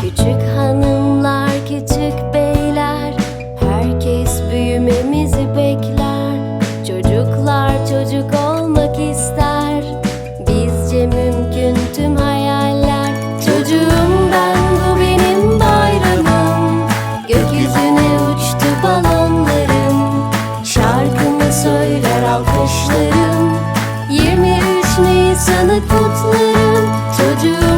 Küçük hanımlar, küçük beyler. Herkes büyümemizi bekler. Çocuklar çocuk olmak ister. Bizce mümkün tüm hayaller. Çocuğum ben bu benim bayramım. Gökyüzüne uçtu balonlarım. Şarkımı söyler alkışlarım. 23 Nisan'ı kutlarım. Çocuğum